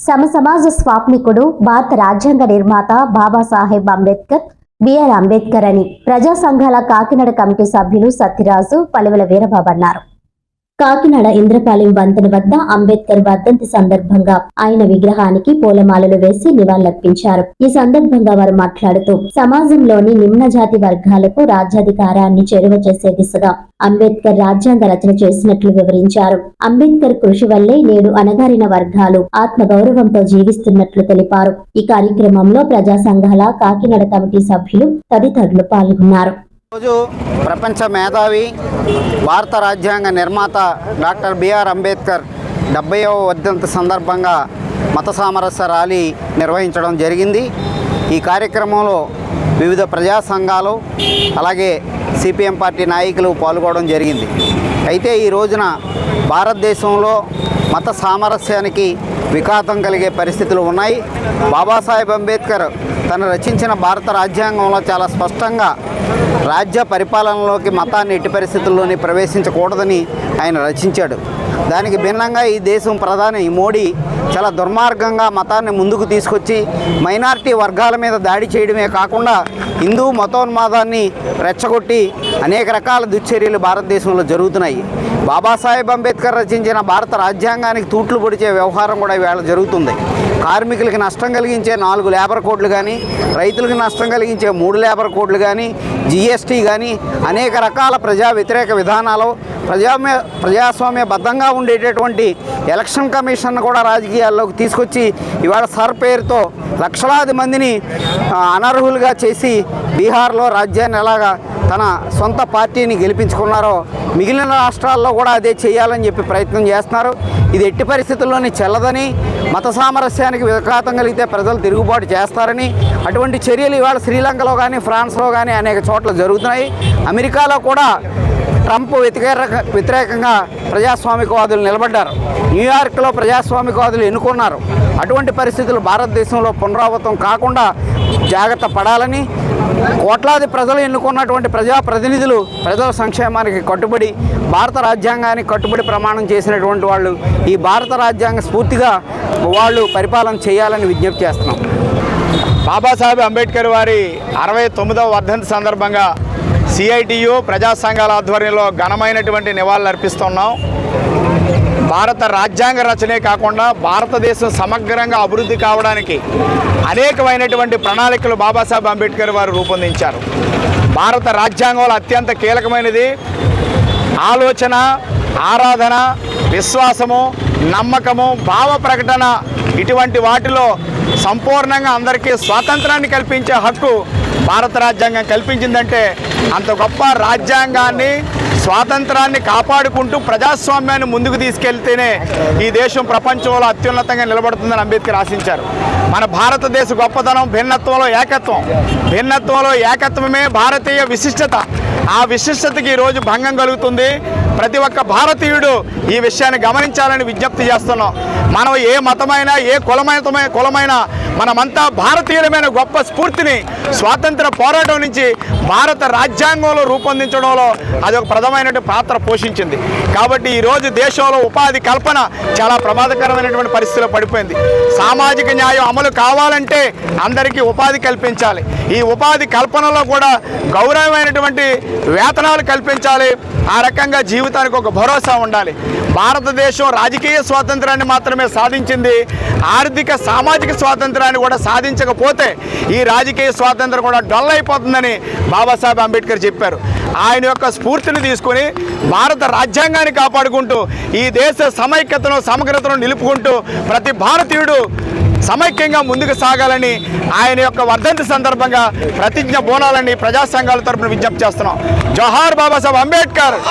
సమసమాజ స్వాప్నికుడు భారత రాజ్యాంగ నిర్మాత బాబాసాహెబ్ అంబేద్కర్ బిఆర్ అంబేద్కర్ అని ప్రజా సంఘాల కాకినాడ కమిటీ సభ్యులు సత్యరాజు పలువుల వీరబాబు అన్నారు. కాకినాడ ఇంద్రపాలెం వంతెన వద్ద అంబేద్కర్ వర్ధంతి సందర్భంగా ఆయన విగ్రహానికి పూలమాలలు వేసి నివాళులర్పించారు. ఈ సందర్భంగా వారు మాట్లాడుతూ సమాజంలోని నిమ్న జాతి వర్గాలకు రాజ్యాధికారాన్ని చేరువ చేసే దిశగా అంబేద్కర్ రాజ్యాంగ రచన చేసినట్లు వివరించారు. అంబేద్కర్ కృషి వల్లే నేడు అణగారిన వర్గాలు ఆత్మ గౌరవంతో జీవిస్తున్నట్లు తెలిపారు. ఈ కార్యక్రమంలో ప్రజా సంఘాల కాకినాడ కమిటీ సభ్యులు తదితరులు పాల్గొన్నారు. రోజు ప్రపంచ మేధావి భారత రాజ్యాంగ నిర్మాత డాక్టర్ బిఆర్ అంబేద్కర్ డెబ్బైవ వర్ధంతి సందర్భంగా మత సామరస్య ర్యాలీ నిర్వహించడం జరిగింది. ఈ కార్యక్రమంలో వివిధ ప్రజా సంఘాలు అలాగే సిపిఎం పార్టీ నాయకులు పాల్గొనడం జరిగింది. అయితే ఈ రోజున భారతదేశంలో మత సామరస్యానికి విఘాతం కలిగే పరిస్థితులు ఉన్నాయి. బాబాసాహెబ్ అంబేద్కర్ తను రచించిన భారత రాజ్యాంగంలో చాలా స్పష్టంగా రాజ్య పరిపాలనలోకి మతాన్ని ఎట్టి పరిస్థితుల్లోని ప్రవేశించకూడదని ఆయన రచించాడు. దానికి భిన్నంగా ఈ దేశం ప్రధాని మోడీ చాలా దుర్మార్గంగా మతాన్ని ముందుకు తీసుకొచ్చి మైనారిటీ వర్గాల మీద దాడి చేయడమే కాకుండా హిందూ మతోన్మాదాన్ని రెచ్చగొట్టి అనేక రకాల దుశ్చర్యలు భారతదేశంలో జరుగుతున్నాయి. బాబాసాహెబ్ అంబేద్కర్ రచించిన భారత రాజ్యాంగానికి తూట్లు పొడిచే వ్యవహారం కూడా ఈవేళ జరుగుతుంది. కార్మికులకి నష్టం కలిగించే నాలుగు లేబర్ కోడ్లు కానీ రైతులకు నష్టం కలిగించే మూడు లేబర్ కోడ్లు కానీ జిఎస్టీ కానీ అనేక రకాల ప్రజా వ్యతిరేక విధానాలు ప్రజామ్య ప్రజాస్వామ్యబద్ధంగా ఉండేటటువంటి ఎలక్షన్ కమిషన్ కూడా రాజకీయాల్లోకి తీసుకొచ్చి ఇవాళ సర్ పేరుతో లక్షలాది మందిని అనర్హులుగా చేసి బీహార్లో రాజ్యాన్ని ఎలాగా తన సొంత పార్టీని గెలిపించుకున్నారో మిగిలిన రాష్ట్రాల్లో కూడా అదే చేయాలని చెప్పి ప్రయత్నం చేస్తున్నారు. ఇది ఎట్టి పరిస్థితుల్లోని చెల్లదని మత సామరస్యానికి విఘాతం కలిగితే ప్రజలు తిరుగుబాటు చేస్తారని అటువంటి చర్యలు ఇవాళ శ్రీలంకలో కానీ ఫ్రాన్స్లో కానీ అనేక చోట్ల జరుగుతున్నాయి. అమెరికాలో కూడా ట్రంప్ వ్యతిరేక వ్యతిరేకంగా ప్రజాస్వామికవాదులు నిలబడ్డారు. న్యూయార్క్లో ప్రజాస్వామికవాదులు ఎన్నుకున్నారు. అటువంటి పరిస్థితులు భారతదేశంలో పునరావృతం కాకుండా జాగ్రత్త పడాలని కోట్లాది ప్రజలు ఎన్నుకున్నటువంటి ప్రజాప్రతినిధులు ప్రజల సంక్షేమానికి కట్టుబడి భారత రాజ్యాంగానికి కట్టుబడి ప్రమాణం చేసినటువంటి వాళ్ళు ఈ భారత రాజ్యాంగ స్ఫూర్తిగా వాళ్ళు పరిపాలన చేయాలని విజ్ఞప్తి చేస్తున్నాం. బాబాసాహెబ్ అంబేద్కర్ వారి అరవై తొమ్మిదవ వర్ధంతి సందర్భంగా సిఐటియు ప్రజా సంఘాల ఆధ్వర్యంలో ఘనమైనటువంటి నివాళులర్పిస్తున్నాం భారత రాజ్యాంగ రచనే కాకుండా భారతదేశం సమగ్రంగా అభివృద్ధి కావడానికి అనేకమైనటువంటి ప్రణాళికలు బాబాసాహెబ్ అంబేద్కర్ వారు రూపొందించారు. భారత రాజ్యాంగంలో అత్యంత కీలకమైనది ఆలోచన ఆరాధన విశ్వాసము నమ్మకము భావ ప్రకటన ఇటువంటి వాటిలో సంపూర్ణంగా అందరికీ స్వాతంత్రాన్ని కల్పించే హక్కు భారత రాజ్యాంగం కల్పించిందంటే అంత గొప్ప రాజ్యాంగాన్ని స్వాతంత్రాన్ని కాపాడుకుంటూ ప్రజాస్వామ్యాన్ని ముందుకు తీసుకెళ్తేనే ఈ దేశం ప్రపంచంలో అత్యున్నతంగా నిలబడుతుందని అంబేద్కర్ ఆశించారు. మన భారతదేశ గొప్పతనం భిన్నత్వంలో ఏకత్వం. భిన్నత్వంలో ఏకత్వమే భారతీయ విశిష్టత. ఆ విశిష్టతకి ఈరోజు భంగం కలుగుతుంది. ప్రతి ఒక్క భారతీయుడు ఈ విషయాన్ని గమనించాలని విజ్ఞప్తి చేస్తున్నాం. మనం ఏ మతమైనా ఏ కులమైన కులమైనా మనమంతా భారతీయులమైన గొప్ప స్ఫూర్తిని స్వాతంత్ర పోరాటం నుంచి భారత రాజ్యాంగంలో రూపొందించడంలో అది ఒక ప్రధానమైన పాత్ర పోషించింది. కాబట్టి ఈరోజు దేశంలో ఉపాధి కల్పన చాలా ప్రమాదకరమైనటువంటి పరిస్థితిలో పడిపోయింది. సామాజిక న్యాయం అమలు కావాలంటే అందరికీ ఉపాధి కల్పించాలి. ఈ ఉపాధి కల్పనలో కూడా గౌరవమైనటువంటి వేతనాలు కల్పించాలి. ఆ రకంగా జీవితానికి ఒక భరోసా ఉండాలి. భారతదేశం రాజకీయ స్వాతంత్రాన్ని మాత్రమే సాధించింది. ఆర్థిక సామాజిక స్వాతంత్రాన్ని కూడా సాధించకపోతే ఈ రాజకీయ స్వాతంత్రం కూడా డల్ అయిపోతుందని బాబాసాహెబ్ అంబేద్కర్ చెప్పారు. ఆయన యొక్క స్ఫూర్తిని తీసుకొని భారత రాజ్యాంగాన్ని కాపాడుకుంటూ ఈ దేశ సమైక్యతను సమగ్రతను నిలుపుకుంటూ ప్రతి భారతీయుడు సమైక్యంగా ముందుకు సాగాలని ఆయన యొక్క వర్ధంతి సందర్భంగా ప్రతిజ్ఞ బోనాలని ప్రజా సంఘాల తరపున విజ్ఞప్తి చేస్తున్నాం. జోహార్ బాబాసాహెబ్ అంబేద్కర్!